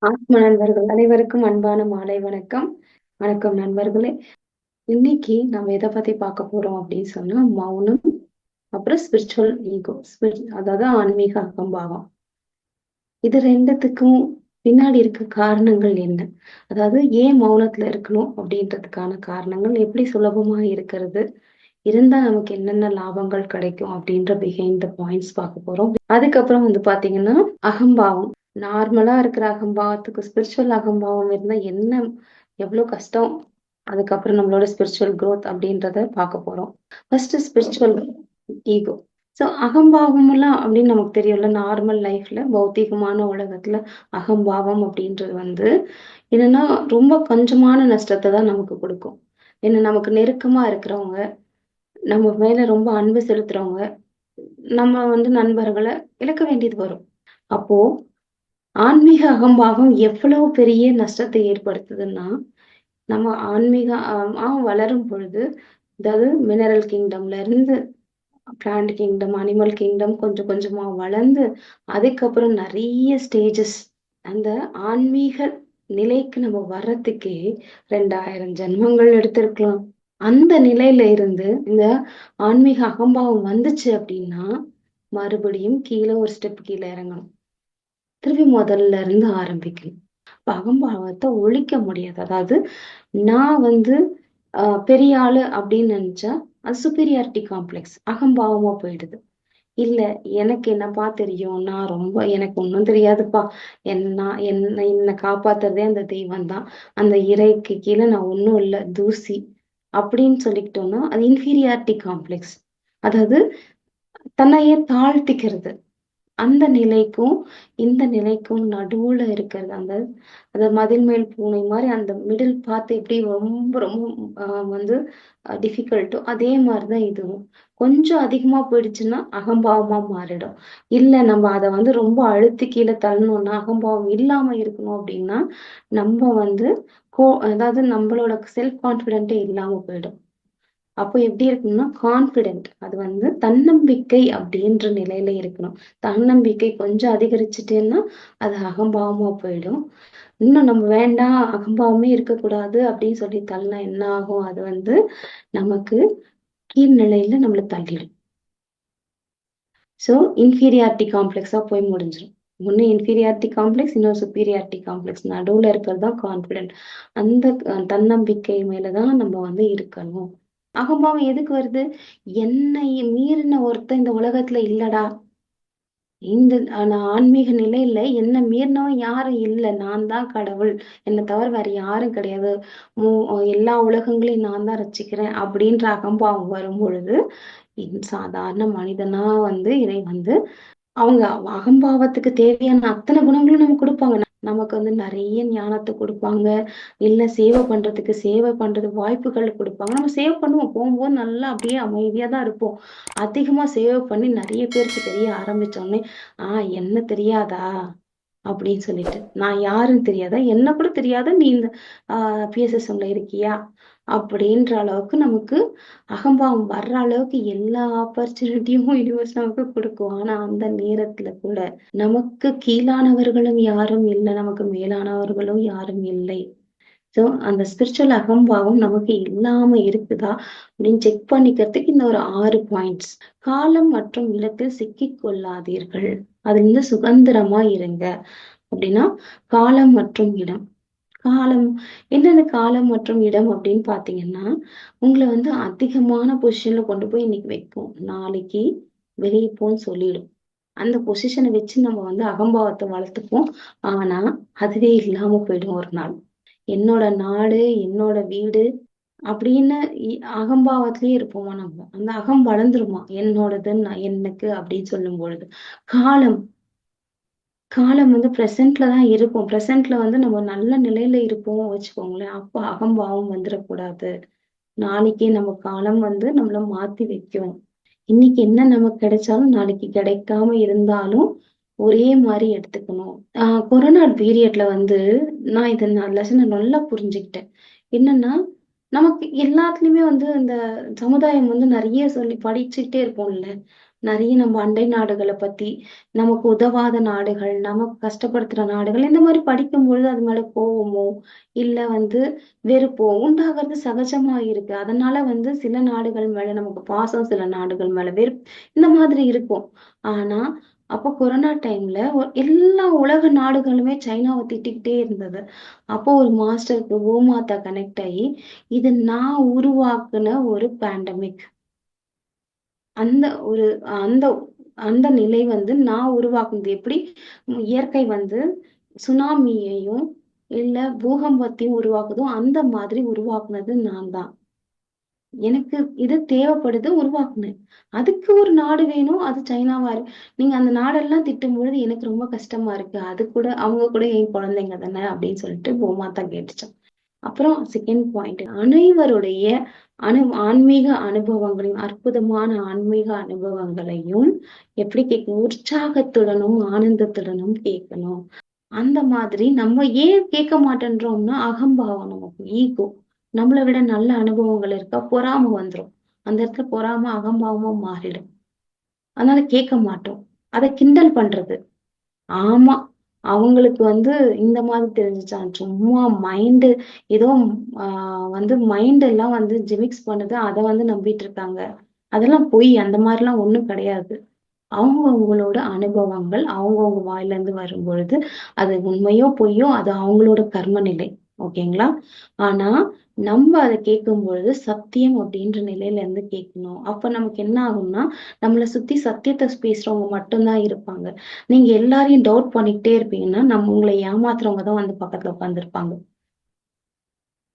ஆத்ம நண்பர்கள் அனைவருக்கும் அன்பான மாலை வணக்கம். வணக்கம் நண்பர்களே. இன்னைக்கு நம்ம எதை பத்தி பார்க்க போறோம் அப்படின்னு சொன்னா மௌனம் அப்புறம் ஸ்பிரிச்சுவல் ஈகோ அதாவது ஆன்மீக அகம்பாவம். இது ரெண்டுத்துக்கும் பின்னாடி இருக்க காரணங்கள் என்ன? அதாவது ஏன் மௌனத்துல இருக்கணும் அப்படின்றதுக்கான காரணங்கள் எப்படி சுலபமா இருக்கிறது? இருந்தா நமக்கு என்னென்ன லாபங்கள் கிடைக்கும் அப்படின்ற பிஹைண்ட் த பாயிண்ட்ஸ் பார்க்க போறோம். அதுக்கப்புறம் வந்து பாத்தீங்கன்னா அகம்பாவம். நார்மலா இருக்கிற அகம்பாவத்துக்கு ஸ்பிரிச்சுவல் அகம்பாவம் இருந்தா என்ன எவ்வளவு கஷ்டம் அதுக்கப்புறம் நம்மளோட ஸ்பிரிச்சுவல் க்ரோத் அப்படின்றத பார்க்க போறோம். ஃபர்ஸ்ட் ஸ்பிரிச்சுவல் ஈகோ ஸோ அகம்பாவம் எல்லாம் அப்படின்னு நமக்கு தெரியும்ல நார்மல் லைஃப்ல பௌத்திகமான உலகத்துல அகம்பாவம் அப்படின்றது வந்து என்னன்னா ரொம்ப கொஞ்சமான நஷ்டத்தை தான் நமக்கு கொடுக்கும். ஏன்னா நமக்கு நெருக்கமா இருக்கிறவங்க நம்ம மேல ரொம்ப அன்பு செலுத்துறவங்க நம்ம வந்து நண்பர்களை இழக்க வேண்டியது வரும். அப்போ ஆன்மீக அகம்பாவம் எவ்வளவு பெரிய நஷ்டத்தை ஏற்படுத்துதுன்னா நம்ம ஆன்மீக ஆஹ் வளரும் பொழுது அதாவது மினரல் கிங்டம்ல இருந்து பிளான்ட் கிங்டம் அனிமல் கிங்டம் கொஞ்சம் கொஞ்சமா வளர்ந்து அதுக்கப்புறம் நிறைய ஸ்டேஜஸ் அந்த ஆன்மீக நிலைக்கு நம்ம வர்றதுக்கே ரெண்டாயிரம் ஜென்மங்கள் எடுத்திருக்கலாம். அந்த நிலையில இருந்து இந்த ஆன்மீக அகம்பாவம் வந்துச்சு அப்படின்னா மறுபடியும் கீழே ஒரு ஸ்டெப் கீழே இறங்கணும். திருப்பி முதல்ல இருந்து ஆரம்பிக்கணும். அப்ப அகம்பாவத்தை ஒழிக்க முடியாது. அதாவது நான் வந்து ஆஹ் பெரிய ஆளு அப்படின்னு நினைச்சா அது சுப்பீரியாரிட்டி காம்ப்ளெக்ஸ் அகம்பாவமா போயிடுது. இல்ல எனக்கு என்னப்பா தெரியும்? நான் ரொம்ப எனக்கு ஒன்றும் தெரியாதுப்பா. என்ன என்ன என்னை காப்பாத்துறதே அந்த தெய்வம் தான் அந்த இறைக்கு கீழே நான் ஒண்ணும் இல்ல. தூசி. அப்படின்னு சொல்லிக்கிட்டோம்னா அது இன்ஃபீரியாரிட்டி காம்ப்ளெக்ஸ் அதாவது தன்னையே தாழ்த்திக்கிறது. அந்த நிலைக்கும் இந்த நிலைக்கும் நடுவுல இருக்கிறது அந்த அந்த மதில் மேல் பூனை மாதிரி அந்த மிடில் பார்த்து எப்படி ரொம்ப ரொம்ப வந்து டிஃபிகல்ட்டோ அதே மாதிரிதான் இதுவும். கொஞ்சம் அதிகமா போயிடுச்சுன்னா அகம்பாவமா மாறிடும். இல்ல நம்ம அதை வந்து ரொம்ப அழுத்தி கீழே தள்ளணும்னா அகம்பாவம் இல்லாம இருக்கணும் அப்படின்னா நம்ம வந்து கோ அதாவது நம்மளோட செல்ஃப் கான்பிடென்ட்டே இல்லாம போயிடும். அப்போ எப்படி இருக்கணும்னா கான்பிடென்ட் அது வந்து தன்னம்பிக்கை அப்படின்ற நிலையில இருக்கணும். தன்னம்பிக்கை கொஞ்சம் அதிகரிச்சுட்டேன்னா அது அகம்பாவமா போயிடும். இன்னும் நம்ம வேண்டாம் அகம்பாவமே இருக்கக்கூடாது அப்படின்னு சொல்லி தள்ளினா என்ன ஆகும்? அது வந்து நமக்கு கீழ்நிலையில நம்மளை தள்ளிடும். ஸோ இன்ஃபீரியாரிட்டி காம்ப்ளெக்ஸா போய் முடிஞ்சிடும். ஒன்று இன்ஃபீரியாரிட்டி காம்ப்ளெக்ஸ் இன்னொரு சுப்பீரியாரிட்டி காம்ப்ளெக்ஸ் நடுவில் இருக்கிறது தான் கான்பிடென்ட் அந்த தன்னம்பிக்கை மேலதான் நம்ம வந்து இருக்கணும். அகம்பாவம் எதுக்கு வருது? என்னை மீறின ஒருத்தன் இந்த உலகத்துல இல்லடா. இந்த நான் ஆன்மீக நிலையில என்ன மீறினவன் யாரும் இல்லை. நான் தான் கடவுள். என்னை தவிர வேற யாரும் கிடையாது. எல்லா உலகங்களையும் நான் தான் ரசிக்கிறேன் அப்படின்ற அகம்பாவம் வரும் பொழுது சாதாரண மனிதனா வந்து இதை வந்து அவங்க அகம்பாவத்துக்கு தேவையான அத்தனை குணங்களும் நமக்கு கொடுப்பாங்க. நமக்கு வந்து நிறைய ஞானத்தை கொடுப்பாங்க. இல்ல சேவை பண்றதுக்கு சேவை பண்றது வாய்ப்புகள் கொடுப்பாங்க. நம்ம சேவை பண்ணுவோம். போகும்போது நல்லா அப்படியே அமைதியா தான் இருப்போம். அதிகமா சேவை பண்ணி நிறைய பேருக்கு தெரிய ஆரம்பிச்சோடனே ஆஹ் என்ன தெரியாதா? அப்படின்னு சொல்லிட்டு. நான் யாருன்னு தெரியாதா? என்ன கூட தெரியாத நீ இந்த ஆஹ் பிஎஸ்எஸ்எம்ல இருக்கியா? அப்படின்ற அளவுக்கு நமக்கு அகம்பாவம் வர்ற அளவுக்கு எல்லா ஆப்பர்ச்சுனிட்டியும் யூனிவர்ஸ் நமக்கு கொடுக்கும். ஆனா அந்த நேரத்துல கூட நமக்கு கீழானவர்களும் யாரும் இல்லை. நமக்கு மேலானவர்களும் யாரும் இல்லை. ஸோ அந்த ஸ்பிரிச்சுவல் அகம்பாவம் நமக்கு இல்லாம இருக்குதா அப்படின்னு செக் பண்ணிக்கிறதுக்கு இந்த ஒரு ஆறு பாயிண்ட்ஸ் காலம் மற்றும் இடத்தில் சிக்கிக் கொள்ளாதீர்கள் அதுல இருந்து சுதந்திரமா இருங்க. அப்படின்னா காலம் மற்றும் இடம். காலம் என்னென்ன காலம் மற்றும் இடம் அப்படின்னு பாத்தீங்கன்னா உங்களை வந்து அதிகமான பொசிஷன்ல கொண்டு போய் இன்னைக்கு வைக்கும் நாளைக்கு வெளியே போன்னு சொல்லிடும். அந்த பொசிஷனை வச்சு நம்ம வந்து அகம்பாவத்தை வளர்த்துப்போம். ஆனா அதுவே இல்லாம போயிடும் ஒரு நாள். என்னோட நாடு என்னோட வீடு அப்படின்னு அகம்பாவத்திலேயே இருப்போமா நம்ம? அந்த அகம் வளர்ந்துருமா? என்னோடது எனக்கு அப்படின்னு சொல்லும் பொழுது காலம் காலம் வந்து ப்ரெசென்ட்ல தான் இருக்கும். ப்ரெசென்ட்ல வந்து நம்ம நல்ல நிலையில இருப்போம் வச்சுக்கோங்களேன். அப்போ அகம்பாவம் வந்துடக்கூடாது. நாளைக்கே நம்ம காலம் வந்து நம்மள மாத்தி வைக்கும். இன்னைக்கு என்ன நமக்கு கிடைச்சாலும் நாளைக்கு கிடைக்காம இருந்தாலும் ஒரே மாதிரி எடுத்துக்கணும். ஆஹ் கொரோனா பீரியட்ல வந்து நான் இதை லெசனை நல்லா புரிஞ்சுக்கிட்டேன். என்னன்னா நமக்கு எல்லாத்துலயுமே வந்து இந்த சமுதாயம் வந்து நிறைய சொல்லி படிச்சுக்கிட்டே இருப்போம்ல. நிறைய நம்ம அண்டை நாடுகளை பத்தி நமக்கு உதவாத நாடுகள் நமக்கு கஷ்டப்படுத்துற நாடுகள் இந்த மாதிரி படிக்கும் பொழுது அது மேல கோவமோ இல்ல வந்து வெறுப்போ உண்டாகிறது சகஜமா இருக்கு. அதனால வந்து சில நாடுகள் மேல நமக்கு பாசம் சில நாடுகள் மேல வெறுப்பு இந்த மாதிரி இருக்கும். ஆனா அப்போ கொரோனா டைம்ல எல்லா உலக நாடுகளுமே சைனாவை திட்டிக்கிட்டே இருந்தது. அப்போ ஒரு மாஸ்டருக்கு பூமாதா கனெக்ட் ஆகி இது நான் உருவாக்குன ஒரு பேண்டமிக் அந்த ஒரு அந்த அந்த நிலை வந்து நான் உருவாக்குனது எப்படி? இயற்கை வந்து சுனாமியையும் இல்ல பூகம்பத்தையும் உருவாக்குதோ அந்த மாதிரி உருவாக்குனது நான் தான். எனக்கு இது தேவைப்படுது உருவாக்குனேன். அதுக்கு ஒரு நாடு வேணும் அது சைனாவா இருக்கு நீங்க அந்த நாடெல்லாம் திட்டும் பொழுது எனக்கு ரொம்ப கஷ்டமா இருக்கு. அது கூட அவங்க கூட என் குழந்தைங்க தானே அப்படின்னு சொல்லிட்டு பூமாதா கேட்டுச்சான். அப்புறம் செகண்ட் பாயிண்ட் அனைவருடைய அனு ஆன்மீக அனுபவங்களையும் அற்புதமான ஆன்மீக அனுபவங்களையும் எப்படி கேட்கணும்? உற்சாகத்துடனும் ஆனந்தத்துடனும் கேட்கணும். அந்த மாதிரி நம்ம ஏன் கேட்க மாட்டேன்றோம்னா அகம்பாவம் நமக்கு ஈகோ நம்மளை விட நல்ல அனுபவங்கள் இருக்கா? பொறாம வந்துரும். அந்த இடத்துல பொறாம அகம்பாவமா மாறிடும். அதனால கேட்க மாட்டோம். அதை கிண்டல் பண்றது. ஆமா அவங்களுக்கு வந்து இந்த மாதிரி தெரிஞ்சிச்சான் சும்மா மைண்டு ஏதோ வந்து மைண்ட் எல்லாம் வந்து ஜிமிக்ஸ் பண்ணுது அதை வந்து நம்பிட்டு இருக்காங்க. அதெல்லாம் பொய் அந்த மாதிரி எல்லாம் ஒண்ணும் கிடையாது. அவங்கவுங்களோட அனுபவங்கள் அவங்கவுங்க வாயில இருந்து வரும் பொழுது அது உண்மையோ பொய்யோ அது அவங்களோட கர்ம நிலை ஓகேங்களா? ஆனா நம்ம அதை கேட்கும் பொழுது சத்தியம் அப்படின்ற நிலையில இருந்து கேட்கணும். அப்ப நமக்கு என்ன ஆகும்னா நம்மளை சுத்தி சத்தியத்தை பேசுறவங்க மட்டும்தான் இருப்பாங்க. நீங்க எல்லாரையும் டவுட் பண்ணிக்கிட்டே இருப்பீங்கன்னா நம்ம உங்களை ஏமாத்துறவங்க தான் வந்து பக்கத்துல உட்காந்துருப்பாங்க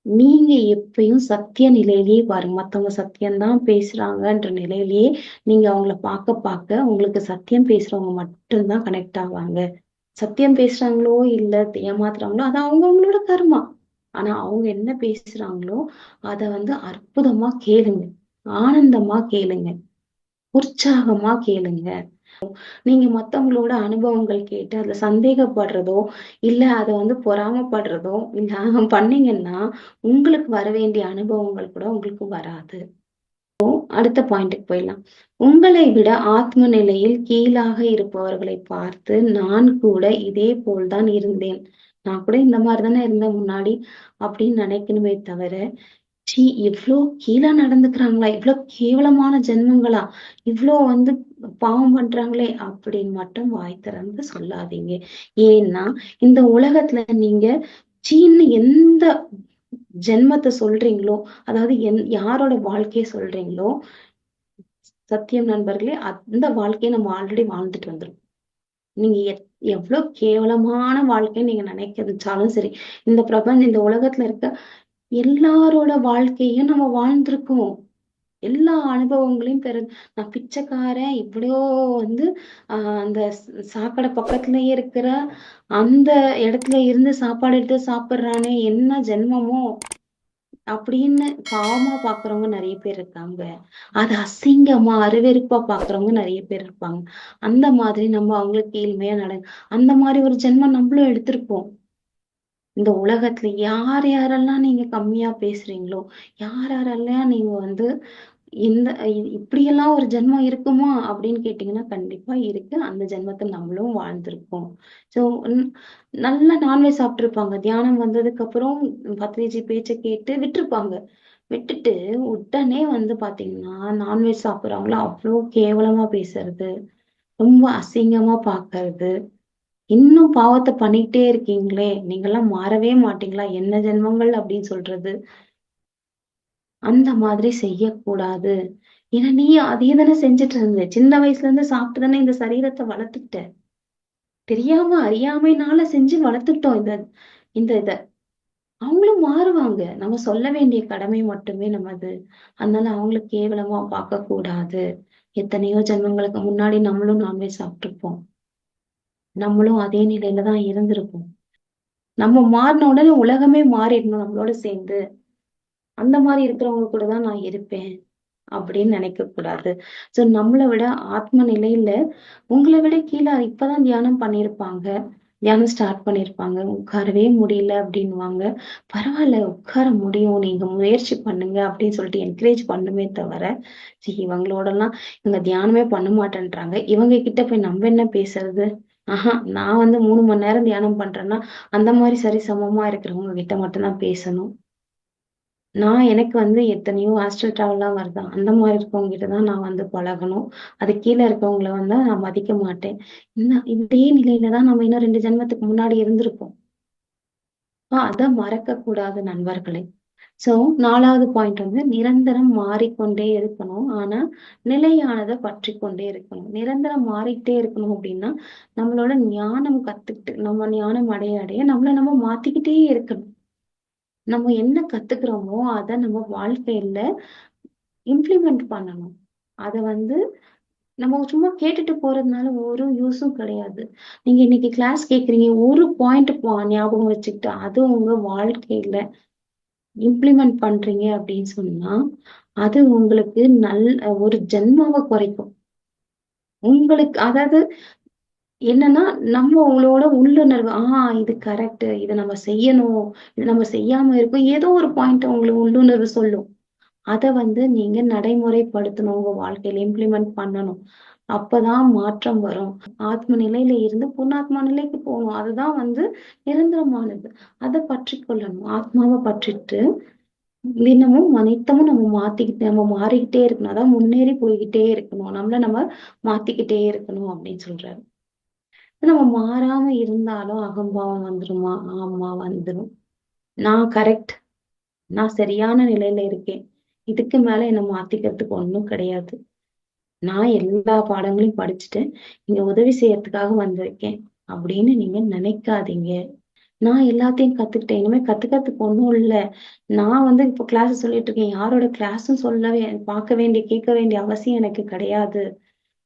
நீங்க எப்பயும் சத்திய நிலையிலேயே பாருங்க. மத்தவங்க சத்தியம்தான் பேசுறாங்கன்ற நிலையிலேயே நீங்க அவங்கள பார்க்க பார்க்க உங்களுக்கு சத்தியம் பேசுறவங்க மட்டும்தான் கனெக்ட் ஆவாங்க. சத்தியம் பேசுறாங்களோ இல்ல ஏமாத்துறாங்களோ அது அவங்கவுங்களோட கர்மா. ஆனா அவங்க என்ன பேசுறாங்களோ அத வந்து அற்புதமா கேளுங்க. ஆனந்தமா கேளுங்க. உற்சாகமா கேளுங்க. நீங்க மத்தவங்களோட அனுபவங்கள் கேட்டு அதுல சந்தேகப்படுறதோ இல்ல அத வந்து பொறாமப்படுறதோ இல்ல பண்ணீங்கன்னா உங்களுக்கு வர வேண்டிய அனுபவங்கள் கூட உங்களுக்கு வராது. அடுத்த பாயிண்ட்டுக்கு போயிடலாம். உங்களை விட ஆத்ம நிலையில் கீழாக இருப்பவர்களை பார்த்து நான் கூட இதே போல்தான் இருந்தேன். நான் கூட இந்த மாதிரி தானே இருந்தேன் முன்னாடி அப்படின்னு நினைக்கணுமே தவிர சி இவ்வளோ கீழே நடந்துக்கிறாங்களா? இவ்வளோ கேவலமான ஜென்மங்களா? இவ்வளோ வந்து பாவம் பண்றாங்களே அப்படின்னு மட்டும் வாய் திறந்து சொல்லாதீங்க. ஏன்னா இந்த உலகத்துல நீங்க சீன்னு எந்த ஜென்மத்தை சொல்றீங்களோ அதாவது என் யாரோட வாழ்க்கையை சொல்றீங்களோ சத்தியம் நண்பர்களே அந்த வாழ்க்கையை நம்ம ஆல்ரெடி வாழ்ந்துட்டு வந்துடும் நீங்க எவ்வளவு கேவலமான வாழ்க்கையை நீங்க நினைக்கிறதாலும் சரி இந்த பிரபஞ்சம் இந்த உலகத்துல இருக்க எல்லாரோட வாழ்க்கையும் நம்ம வாழ்ந்திருக்கோம். எல்லா அனுபவங்களையும் பெரு நான் பிச்சைக்காரன் இவ்வளோ வந்து ஆஹ் அந்த சாக்கடை பக்கத்துலயே இருக்கிற அந்த இடத்துல இருந்து சாப்பாடு எடுத்து சாப்பிடுறானே என்ன ஜென்மமோ? அப்படின்னு பாவமா பாக்குறவங்க நிறைய பேர் இருக்காங்க. அது அசிங்கமா அருவெருப்பா பாக்குறவங்க நிறைய பேர் இருப்பாங்க. அந்த மாதிரி நம்ம அவங்களுக்கு கீழ்மையா நட அந்த மாதிரி ஒரு ஜென்மம் நம்மளும் எடுத்திருப்போம். இந்த உலகத்துல யார் யாரெல்லாம் நீங்க கம்மியா பேசுறீங்களோ யார் யாரெல்லாம் நீங்க வந்து இந்த இப்படியெல்லாம் ஒரு ஜென்மம் இருக்குமா அப்படின்னு கேட்டீங்கன்னா கண்டிப்பா இருக்கு. அந்த ஜென்மத்தை நம்மளும் வாழ்ந்திருக்கோம் சோ நல்லா நான்வெஜ் சாப்பிட்டுருப்பாங்க. தியானம் வந்ததுக்கு அப்புறம் பத்ரிஜி பேச்சை கேட்டு விட்டுருப்பாங்க. விட்டுட்டு உடனே வந்து பாத்தீங்கன்னா நான்வெஜ் சாப்பிடுறவங்கள அவ்வளோ கேவலமா பேசுறது ரொம்ப அசிங்கமா பாக்குறது இன்னும் பாவத்தை பண்ணிக்கிட்டே இருக்கீங்களே நீங்கெல்லாம் மாறவே மாட்டீங்களா? என்ன ஜென்மங்கள் அப்படின்னு சொல்றது? அந்த மாதிரி செய்யக்கூடாது. ஏன்னா நீ அதையே தானே செஞ்சுட்டு இருந்த. சின்ன வயசுல இருந்து சாப்பிட்டு தானே இந்த சரீரத்தை வளர்த்துக்கிட்ட. தெரியாம அறியாமைனால செஞ்சு வளர்த்துட்டோம் இந்த இந்த இத. அவங்களும் மாறுவாங்க. நம்ம சொல்ல வேண்டிய கடமை மட்டுமே நமது. அதனால அவங்களுக்கு கேவலமா பார்க்க கூடாது எத்தனையோ ஜென்மங்களுக்கு முன்னாடி நம்மளும் நான்வெஜ் சாப்பிட்டுருப்போம். நம்மளும் அதே நிலையில தான் இருந்திருப்போம். நம்ம மாறின உடனே உலகமே மாறிடணும் நம்மளோட சேர்ந்து. அந்த மாதிரி இருக்கிறவங்க கூட தான் நான் இருப்பேன் அப்படின்னு நினைக்க கூடாது சோ நம்மளை விட ஆத்ம நிலையில உங்களை விட கீழே இப்பதான் தியானம் பண்ணிருப்பாங்க தியானம் ஸ்டார்ட் பண்ணியிருப்பாங்க. உட்காரவே முடியல அப்படின்னுவாங்க. பரவாயில்ல உட்கார முடியும். நீங்க முயற்சி பண்ணுங்க அப்படின்னு சொல்லிட்டு என்கரேஜ் பண்ணுமே தவிர சரி இவங்களோடலாம் இவங்க தியானமே பண்ண மாட்டேன்றாங்க. இவங்க கிட்ட போய் நம்ம என்ன பேசுறது? ஆஹா நான் வந்து மூணு மணி நேரம் தியானம் பண்றேன்னா அந்த மாதிரி சரி சமமா இருக்கிறவங்க கிட்ட மட்டும்தான் பேசணும். நான் எனக்கு வந்து எத்தனையோ ஹாஸ்டல் ட்ராவல்லாம் வருதான். அந்த மாதிரி இருக்கவங்க கிட்ட தான் நான் வந்து பழகணும். அது கீழே இருக்கவங்கள வந்து நான் மதிக்க மாட்டேன். இன்னும் இதே நிலையில தான் நம்ம இன்னும் ரெண்டு ஜென்மத்துக்கு முன்னாடி இருந்திருப்போம் ஆஹ் அதை மறக்க கூடாது நண்பர்களே. ஸோ நாலாவது பாயிண்ட் வந்து நிரந்தரம் மாறிக்கொண்டே இருக்கணும். ஆனா நிலையானதை பற்றி கொண்டே இருக்கணும். நிரந்தரம் மாறிக்கிட்டே இருக்கணும் அப்படின்னா நம்மளோட ஞானம் கத்துக்கிட்டு நம்ம ஞானம் அடைய அடைய நம்மளை நம்ம மாத்திக்கிட்டே இருக்கணும். நம்ம என்ன கத்துக்கிறோமோ அதை நம்ம வாழ்க்கையில இம்ப்ளிமெண்ட் பண்ணணும். அதை வந்து நம்ம சும்மா கேட்டுட்டு போறதுனால ஒரு யூஸும் கிடையாது. நீங்க இன்னைக்கு கிளாஸ் கேக்குறீங்க ஒரு பாயிண்ட் ஞாபகம் வச்சுக்கிட்டு அது உங்க வாழ்க்கையில இம்ப்ளிமெண்ட் பண்றீங்க அப்படின்னு சொன்னா அது உங்களுக்கு நல் ஒரு ஜென்மாவை குறைக்கும். உங்களுக்கு அதாவது என்னன்னா நம்ம உங்களோட உள்ளுணர்வு ஆஹ் இது கரெக்ட் இதை நம்ம செய்யணும் இது நம்ம செய்யாம இருக்கோம். ஏதோ ஒரு பாயிண்ட் உங்களுக்கு உள்ளுணர்வு சொல்லும். அதை வந்து நீங்க நடைமுறைப்படுத்தணும் உங்க வாழ்க்கையில இம்ப்ளிமெண்ட் பண்ணணும். அப்பதான் மாற்றம் வரும். ஆத்ம நிலையில இருந்து புண்ணாத்மா நிலைக்கு போகணும். அதுதான் வந்து நிரந்தரமானது. அதை பற்றி கொள்ளணும். ஆத்மாவை பற்றிட்டு தினமும் அனைத்தமும் நம்ம மாத்திக்கிட்டு நம்ம மாறிக்கிட்டே இருக்கணும். அதான் முன்னேறி போய்கிட்டே இருக்கணும். நம்மள நம்ம மாத்திக்கிட்டே இருக்கணும் அப்படின்னு சொல்றாரு. நம்ம மாறாம இருந்தாலும் அகம்பாவம் வந்துருமா? ஆமா வந்துடும் நான் கரெக்ட் நான் சரியான நிலையில இருக்கேன். இதுக்கு மேல என்ன மாத்திக்கிறதுக்கு ஒண்ணும் கிடையாது. நான் எல்லா பாடங்களையும் படிச்சுட்டு இங்க உதவி செய்யறதுக்காக வந்திருக்கேன் அப்படின்னு நீங்க நினைக்காதீங்க. நான் எல்லாத்தையும் கத்துக்கிட்டேன். இனிமே கத்துக்கிறதுக்கு ஒண்ணும் இல்ல. நான் வந்து இப்போ கிளாஸ் சொல்லிட்டு இருக்கேன். யாரோட கிளாஸும் சொல்லவே பார்க்க வேண்டிய கேட்க வேண்டிய அவசியம் எனக்கு கிடையாது.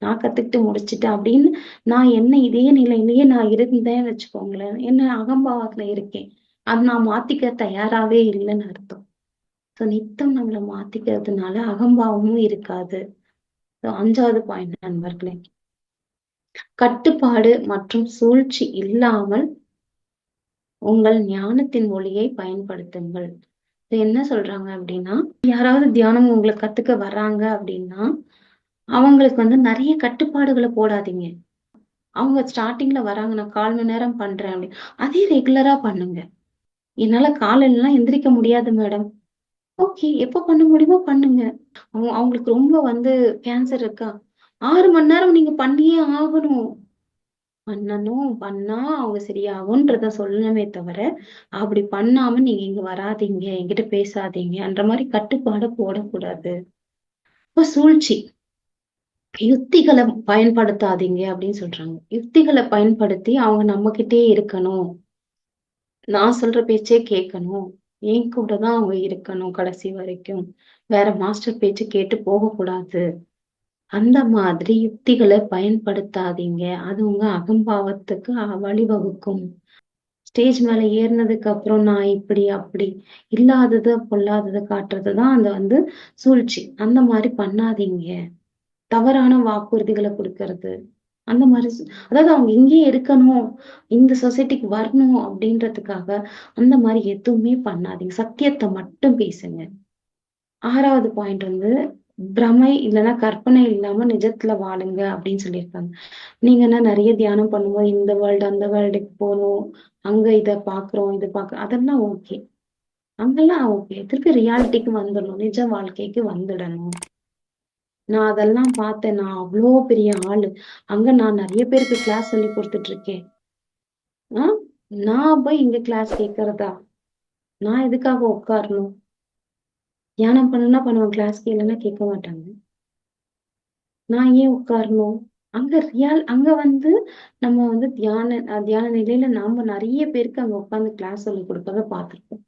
நான் கத்துக்கிட்டு முடிச்சுட்டேன் அப்படின்னு நான் என்ன இதே நிலையிலேயே நான் இருந்தேன்னு வச்சுக்கோங்களேன். என்ன அகம்பாவத்துல இருக்கேன். அது நான் மாத்திக்க தயாராவே இல்லைன்னு அர்த்தம். ஸோ நித்தம் நம்மளை மாத்திக்கிறதுனால அகம்பாவமும் இருக்காது. அஞ்சாவது பாயிண்ட் நண்பர்களே. கட்டுப்பாடு மற்றும் சூழ்ச்சி இல்லாமல் உங்கள் ஞானத்தின் மொழியை பயன்படுத்துங்கள். என்ன சொல்றாங்க அப்படின்னா யாராவது தியானம் உங்களை கத்துக்க வர்றாங்க அப்படின்னா அவங்களுக்கு வந்து நிறைய கட்டுப்பாடுகளை போடாதீங்க. அவங்க ஸ்டார்டிங்ல வராங்க நான் கால் மணி நேரம் பண்றேன் அப்படின்னு. அதே ரெகுலரா பண்ணுங்க. என்னால காலையிலாம் எந்திரிக்க முடியாது மேடம் ஓகே எப்ப பண்ண முடியுமோ பண்ணுங்க. அவங்க அவங்களுக்கு ரொம்ப வந்து கேன்சர் இருக்கா? ஆறு மணி நேரம் நீங்க பண்ணியே ஆகணும். பண்ணணும் பண்ணா அவங்க சரியாகும்ன்றத சொல்லணுமே தவிர அப்படி பண்ணாம நீங்க இங்க வராதீங்க என்கிட்ட பேசாதீங்கன்ற மாதிரி கட்டுப்பாட போடக்கூடாது. இப்ப சூழ்ச்சி. யுக்திகளை பயன்படுத்தாதீங்க அப்படின்னு சொல்றாங்க. யுக்திகளை பயன்படுத்தி அவங்க நம்ம கிட்டே இருக்கணும். நான் சொல்ற பேச்சே கேட்கணும். என் கூட தான் அவங்க இருக்கணும் கடைசி வரைக்கும். வேற மாஸ்டர் பேச்சு கேட்டு போகக்கூடாது அந்த மாதிரி யுக்திகளை பயன்படுத்தாதீங்க. அது உங்க அகம்பாவத்துக்கு வழிவகுக்கும். ஸ்டேஜ் மேல ஏறினதுக்கு அப்புறம் நான் இப்படி அப்படி. இல்லாதது பொல்லாதது காட்டுறதுதான் அந்த வந்து சூழ்ச்சி. அந்த மாதிரி பண்ணாதீங்க. தவறான வாக்குறுதிகளை கொடுக்கறது. அந்த மாதிரி அதாவது அவங்க இங்கேயே இருக்கணும் இந்த சொசைட்டிக்கு வரணும் அப்படின்றதுக்காக அந்த மாதிரி எதுவுமே பண்ணாதீங்க. சத்தியத்தை மட்டும் பேசுங்க. ஆறாவது பாயிண்ட் வந்து பிரமை இல்லைன்னா கற்பனை இல்லாம நிஜத்துல வாழுங்க அப்படின்னு சொல்லியிருக்காங்க. நீங்க என்ன நிறைய தியானம் பண்ணும்போது இந்த வேர்ல்டு அந்த வேர்ல்டுக்கு போகணும் அங்க இத பாக்குறோம் இது பாக்குறோம் அதெல்லாம் ஓகே அங்கெல்லாம் ஓகே திருப்பி ரியாலிட்டிக்கு வந்துடணும் நிஜ வாழ்க்கைக்கு வந்துடணும். நான் அதெல்லாம் பார்த்தேன். நான் அவ்வளோ பெரிய ஆளு. அங்க நான் நிறைய பேருக்கு கிளாஸ் சொல்லி கொடுத்துட்டு இருக்கேன் ஆஹ் நான் போய் இங்க கிளாஸ் கேட்கறதா நான் எதுக்காக உட்காரணும்? தியானம் பண்ணுனா பண்ணுவேன் கிளாஸ் கேட்கலன்னா கேட்க மாட்டாங்க. நான் ஏன் உட்காரணும்? அங்க ரியால் அங்க வந்து நம்ம வந்து தியான தியான நிலையில நாம நிறைய பேருக்கு அங்க உட்காந்து கிளாஸ் சொல்லி கொடுக்கறத பார்த்துருக்கோம்.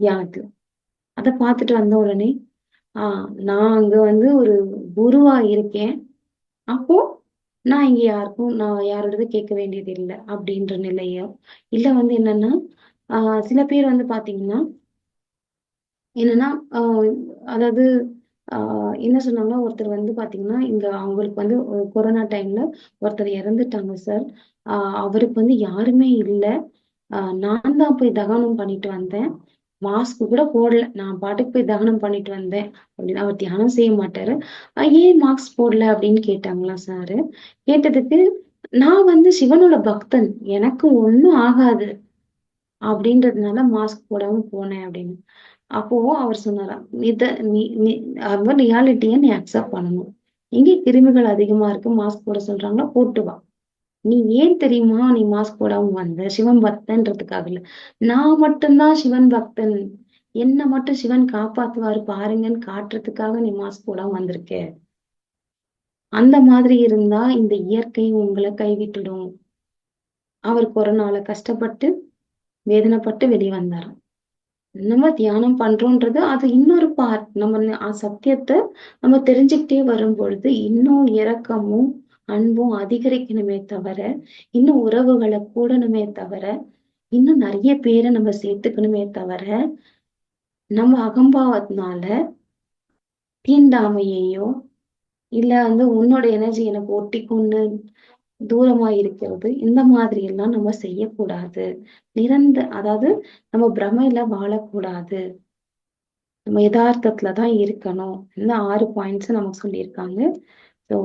தியானத்துல. அதை பார்த்துட்டு வந்த உடனே ஆஹ் நான் அங்க வந்து ஒரு குருவா இருக்கேன். அப்போ நான் இங்க யாருக்கும் நான் யாரோடது கேட்க வேண்டியது இல்லை அப்படின்ற நிலையோ இல்ல வந்து என்னன்னா ஆஹ் சில பேர் வந்து பாத்தீங்கன்னா என்னன்னா ஆஹ் அதாவது ஆஹ் என்ன சொன்னாங்கன்னா ஒருத்தர் வந்து பாத்தீங்கன்னா இங்க அவங்களுக்கு வந்து கொரோனா டைம்ல ஒருத்தர் இறந்துட்டாங்க சார். ஆஹ் அவருக்கு வந்து யாருமே இல்லை. ஆஹ் நான் தான் போய் தகனம் பண்ணிட்டு வந்தேன். மாஸ்க் கூட போடல. நான் பாட்டுக்கு போய் தகனம் பண்ணிட்டு வந்தேன். அப்படின்னு அவர் தியானம் செய்ய மாட்டாரு. ஏன் மாஸ்க் போடல அப்படின்னு கேட்டாங்களா சாரு கேட்டதுக்கு நான் வந்து சிவனோட பக்தன். எனக்கு ஒண்ணும் ஆகாது அப்படின்றதுனால மாஸ்க் போடாம போனேன் அப்படின்னு. அப்போ அவர் சொன்னாராம் இத நீ நீ ரியாலிட்டிய நீ அக்செப்ட் பண்ணணும். எங்க கிருமிகள் அதிகமா இருக்கு மாஸ்க் போட சொல்றாங்களா போட்டு வா. நீ ஏன் தெரியுமா நீ மாஸ்க் போடாம வந்த? சிவன் பக்தன்றதுக்காக இல்ல. நான் மட்டும்தான் சிவன் பக்தன். என்ன மட்டும் சிவன் காப்பாத்துவாரு பாருங்கன்னு காட்டுறதுக்காக நீ மாஸ்க் போடாம வந்திருக்க. அந்த மாதிரி இருந்தா இந்த இயற்கை உங்களை கைவிட்டுடும். அவர் கொரோனால கஷ்டப்பட்டு வேதனைப்பட்டு வெளியே வந்தாராம். நம்ம தியானம் பண்றோன்றது அது இன்னொரு பார்ட் நம்ம சத்தியத்தை நம்ம தெரிஞ்சுக்கிட்டே வரும் பொழுது இன்னும் இரக்கமும் அன்பும் அதிகரிக்கணுமே தவிர இன்னும் உறவுகளை கூடணுமே தவிர இன்னும் நிறைய பேரை நம்ம சேர்த்துக்கணுமே தவிர நம்ம அகம்பாவத்தினால தீண்டாமையையோ இல்ல வந்து உன்னோட எனர்ஜி எனக்கு ஒட்டி கொண்டு தூரமா இருக்கிறது இந்த மாதிரி எல்லாம் நம்ம செய்யக்கூடாது. நிரந்த அதாவது நம்ம பிரமையில வாழக்கூடாது. நம்ம யதார்த்தத்துலதான் இருக்கணும். இந்த ஆறு பாயிண்ட்ஸ் நமக்கு சொல்லியிருக்காங்க. ஸோ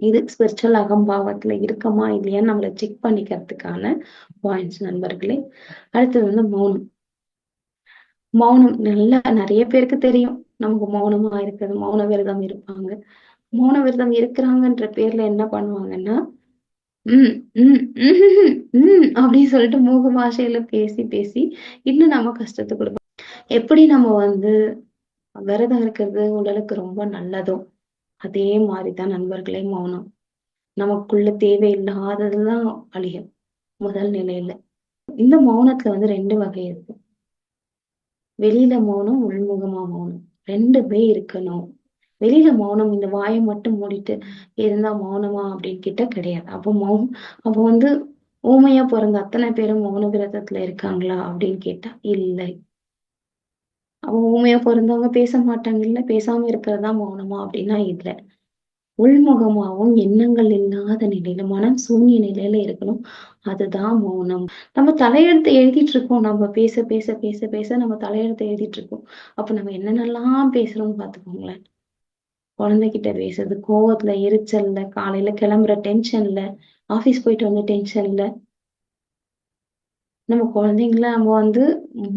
இது ஸ்பிரிச்சுவல் அகம்பாவத்துல இருக்கமா இல்லையான்னு நம்மளை செக் பண்ணிக்கிறதுக்கான பாயிண்ட்ஸ் நண்பர்களே. அடுத்தது வந்து மௌனம். மௌனம் நல்லா நிறைய பேருக்கு தெரியும். நமக்கு மௌனமா இருக்கிறது மௌன விரதம் இருப்பாங்க. மௌன விரதம் இருக்கிறாங்கன்ற பேர்ல என்ன பண்ணுவாங்கன்னா உம் உம் உம் அப்படின்னு சொல்லிட்டு மூக பாஷையில பேசி பேசி இன்னும் நம்ம கஷ்டத்தை கொடுப்போம். எப்படி நம்ம வந்து விரதம் இருக்கிறது உடலுக்கு ரொம்ப நல்லதும்? அதே மாதிரிதான் நண்பர்களே மௌனம். நமக்குள்ள தேவையில்லாததுதான் அழியும். முதல் நிலையில. இந்த மௌனத்துல வந்து ரெண்டு வகை இருக்கு. வெளியில மௌனம் உள்முகமா மௌனம். ரெண்டுமே இருக்கணும். வெளியில மௌனம் இந்த வாயை மட்டும் மூடிட்டு இருந்தா மௌனமா அப்படின்னு கிட்ட கிடையாது. அப்போ மௌனம் அப்போ வந்து ஊமையா பிறந்த அத்தனை பேரும் மௌன விரதத்துல இருக்காங்களா அப்படின்னு கேட்டா இல்லை. அவங்க ஊமையா பிறந்தவங்க பேச மாட்டாங்க. இல்ல பேசாம இருக்கிறதா மௌனமா அப்படின்னா இல்ல. உள்முகமாகவும் எண்ணங்கள் இல்லாத நிலையில மனம் சூன்ய நிலையில இருக்கணும். அதுதான் மௌனம். நம்ம தலையெழுத்து எழுதிட்டு இருக்கோம். நம்ம பேச பேச பேச பேச நம்ம தலையெழுத்து எழுதிட்டு இருக்கோம். அப்ப நம்ம என்னென்னலாம் பேசுறோம்னு பாத்துக்கோங்களேன் குழந்தைகிட்ட பேசுறது கோவத்துல எரிச்சல்ல காலையில கிளம்புற டென்ஷன்ல ஆபீஸ் போயிட்டு வந்த டென்ஷன்ல நம்ம குழந்தைங்கள நம்ம வந்து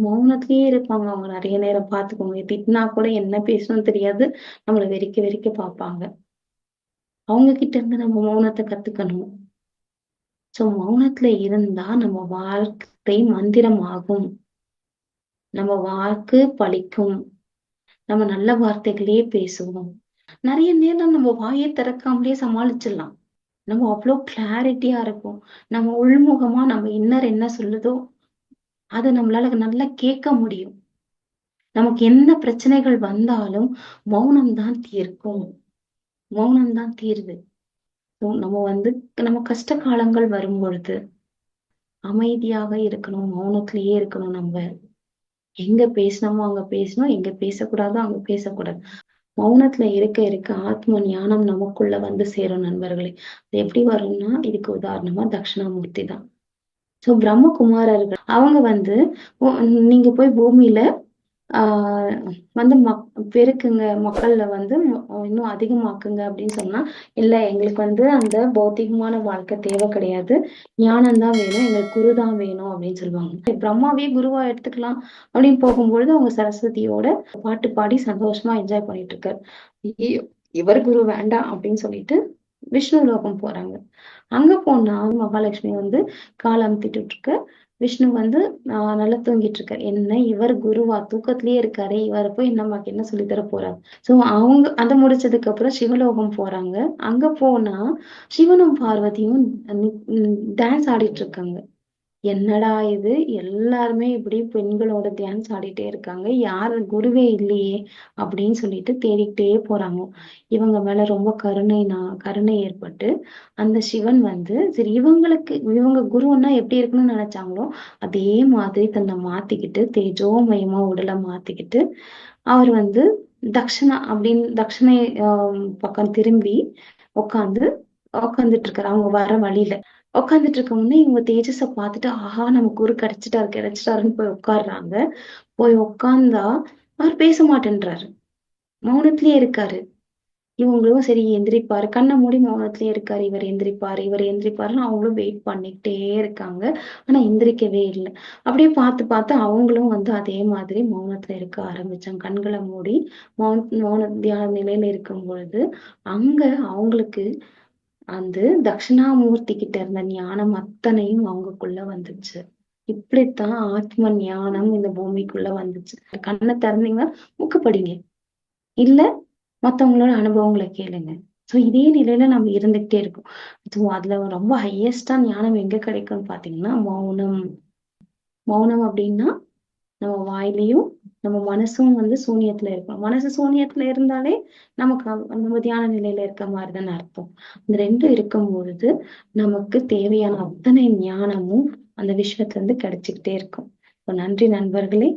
மௌனத்திலேயே இருப்பாங்க. அவங்க நிறைய நேரம் பாத்துக்கோங்க திட்டினா கூட என்ன பேசணும்னு தெரியாது. நம்மளை வெறிக்க வெறிக்க பார்ப்பாங்க. அவங்க கிட்ட இருந்து நம்ம மௌனத்தை கத்துக்கணும். சோ மௌனத்துல இருந்தா நம்ம வாழ்க்கை மந்திரம் ஆகும் நம்ம வாக்கு பழிக்கும். நம்ம நல்ல வார்த்தைகளையே பேசுவோம். நிறைய நேரம் நம்ம வாயை திறக்காமலே சமாளிச்சிடலாம். நம்ம அவ்வளவு கிளாரிட்டியா இருக்கும் நம்ம உள்முகமா நம்ம இன்னர் என்ன சொல்லுதோ அதை நம்மளால நல்லா கேட்க முடியும். நமக்கு என்ன பிரச்சனைகள் வந்தாலும் மௌனம் தான் தீர்க்கும். மௌனம் தான் தீர்வு. நம்ம வந்து நம்ம கஷ்ட காலங்கள் வரும் பொழுது அமைதியாக இருக்கணும் மௌனத்திலேயே இருக்கணும் நம்ம. எங்க பேசணுமோ அங்க பேசணும் எங்க பேசக்கூடாதோ அங்க பேசக்கூடாது. மௌனத்துல இருக்க இருக்க ஆத்ம ஞானம் நமக்குள்ள வந்து சேரும் நண்பர்களே. அது எப்படி வரும்னா இதுக்கு உதாரணமா தட்சிணாமூர்த்தி தான். சோ பிரம்மகுமாரர்கள் அவங்க வந்து நீங்க போய் பூமியில வந்து மக் பெருக்குங்க மக்கள்ல வந்து இன்னும் அதிகமாக்குங்க அப்படின்னு சொன்னா இல்ல எங்களுக்கு வந்து அந்த பௌத்திகமான வாழ்க்கை தேவை கிடையாது. ஞானம் தான் வேணும் எங்களுக்கு குரு தான் வேணும் அப்படின்னு சொல்லுவாங்க. பிரம்மாவே குருவா எடுத்துக்கலாம் அப்படின்னு போகும்பொழுது அவங்க சரஸ்வதியோட பாட்டு பாடி சந்தோஷமா என்ஜாய் பண்ணிட்டு இருக்காரு இவர் குரு வேண்டாம் அப்படின்னு சொல்லிட்டு விஷ்ணு லோகம் போறாங்க. அங்க போனா மகாலட்சுமி வந்து காலம் திட்டு இருக்க. விஷ்ணு வந்து நான் நல்லா தூங்கிட்டு இருக்கேன் என்ன இவர் குருவா? தூக்கத்திலேயே இருக்காரு. இவரை போய் நமக்கு என்ன சொல்லி தர போறாரு? சோ அவங்க அதை முடிச்சதுக்கு அப்புறம் சிவலோகம் போறாங்க. அங்க போனா சிவனும் பார்வதியும் டான்ஸ் ஆடிட்டு இருக்காங்க என்னடா இது? எல்லாருமே இப்படி பெண்களோட டான்ஸ் ஆடிட்டே இருக்காங்க. யாரு? குருவே இல்லையே அப்படின்னு சொல்லிட்டு தேடிக்கிட்டே போறாங்க. இவங்க மேல ரொம்ப கருணைனா கருணை ஏற்பட்டு அந்த சிவன் வந்து சரி இவங்களுக்கு இவங்க குருன்னா எப்படி இருக்குன்னு நினைச்சாங்களோ அதே மாதிரி தன்னை மாத்திக்கிட்டு தேஜோமயமா உடலை மாத்திக்கிட்டு அவர் வந்து தக்ஷணா அப்படின்னு தக்ஷணை பக்கம் திரும்பி உட்காந்து உட்காந்துட்டு இருக்காரு. அவங்க வர வழியில. உட்காந்துட்டு இருக்க முன்னே இவங்க தேஜஸ பார்த்துட்டு ஆஹா நமக்கு குரு கிடைச்சிட்டாரு கிடைச்சிட்டாருன்னு போய் உட்காடுறாங்க போய் உட்கார்ந்தா அவர் பேச மாட்டேன்றாரு. மௌனத்திலேயே இருக்காரு. இவங்களும் சரி எந்திரிப்பாரு. கண்ணை மூடி மௌனத்திலே இருக்காரு. இவர் எந்திரிப்பாரு இவர் எந்திரிப்பாருன்னு அவங்களும் வெயிட் பண்ணிக்கிட்டே இருக்காங்க. ஆனா எந்திரிக்கவே இல்லை. அப்படியே பார்த்து பார்த்து அவங்களும் வந்து அதே மாதிரி மௌனத்துல இருக்க ஆரம்பிச்சாங்க. கண்களை மூடி மௌன மௌன தியான நிலையில இருக்கும் பொழுது அங்க அவங்களுக்கு அந்த தட்சிணாமூர்த்தி கிட்ட இருந்த ஞானம் அத்தனையும் அவங்களுக்குள்ள வந்துச்சு. இப்படித்தான் ஆத்ம ஞானம் இந்த பூமிக்குள்ள வந்துச்சு. கண்ணை திறந்தீங்கன்னா முக்கு இல்ல மத்தவங்களோட அனுபவங்களை கேளுங்க. சோ இதே நிலையில நம்ம இருந்துகிட்டே இருக்கோம். ஸோ அதுல ரொம்ப ஹையஸ்டா ஞானம் எங்க கிடைக்கும்னு பாத்தீங்கன்னா மௌனம். மௌனம் அப்படின்னா நம்ம வாயிலையும் நம்ம மனசும் வந்து சூனியத்துல இருக்கும் மனசு சூனியத்துல இருந்தாலே நமக்கு நம்ம தியான நிலையில இருக்க மாதிரிதான் அர்த்தம். இந்த ரெண்டும் இருக்கும் பொழுது நமக்கு தேவையான அத்தனை ஞானமும் அந்த விஷயத்துல இருந்து கிடைச்சுக்கிட்டே இருக்கும். நன்றி நண்பர்களே.